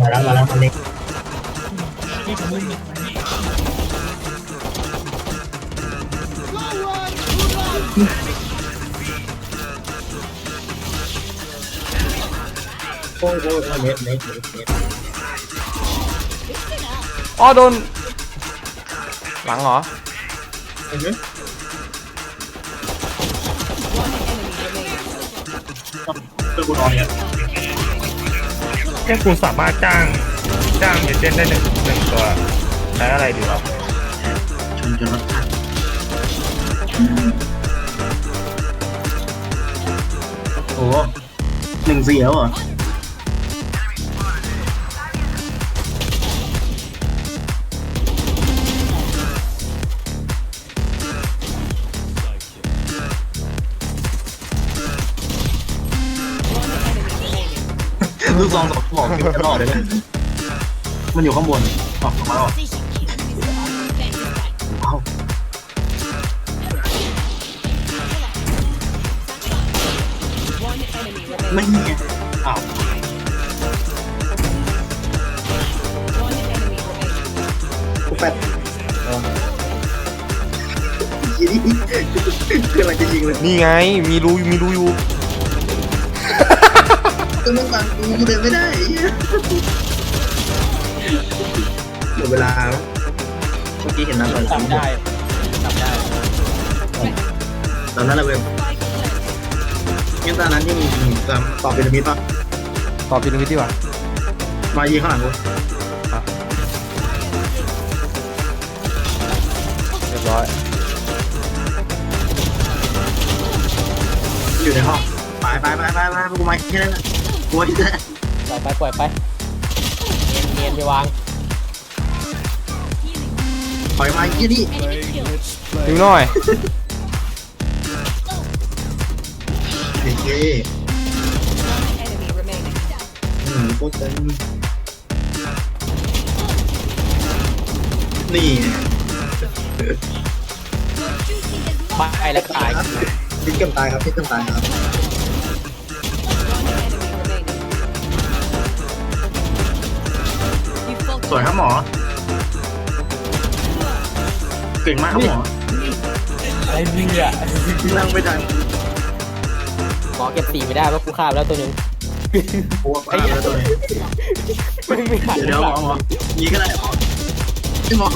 Barang barang balik. Oh, go, go, net, net, net, net. Oh, đồn Bắn hả? Ừ. Uh -huh. ยโอ้อยเล็กเล็กเล็กเล็กอ๋อโดนหลังเหรออือฮึคือกูนอนเนี่ยแค่กูสามารถจ้างจ้างเอเจนต์ได้หนึ่งหนึ่งตัวใช้อะไรดีวะชนจนรถพังโอ้หหนึ่งสี่แล้วเหรอ ลูกซองสองบอกเก็บตลอดเลยนะมันอยู่ข้างบนออกมาแล้วเหรอาไม่มีไงอ้าวกูแฟดยี่นี่คืออะไรจะยิงเลย นี่ไง มีรูมีรูอยู่ ต้องมาสั่งกูกูเดินไม่ได้เหี้ยหมดเวลาแล้วเมื่อกี้เห็นน้ำลอยจำได้จำได้ตอนนั้นเราเว็บยังตอนนั้นที่มีตามต่อพีระมิดป่ะตอบพีระมิดดีกว่ามายีข้างหลังกูเรียบร้อยอยู่ในห้องไปไปไปไปไปกูมาแค่นั้นแหละ กูมาแค่นั้นปล่อยไปปล่อยไปเนียนๆไปวางปล่อยมาแค่นี้ดูหน่อยโอเคอืมโคตรเต็มนี่บ้าไปแล้วตายพิษเกือบตายครับพิษเกือบตายครับ สวยครับหมอเก่งมากครับหมออะไรเนี่ยนั่งไม่ทันหมอเก็บสีไม่ได้เพราะกูฆ่าไปแล้วตัวหนึงกลัวไอ้เหี้ยตัวนี้ไม่ไม่หันเดี๋ยวเดี๋ยวหมอหมอยีก็ได้หมอไอ้หมอ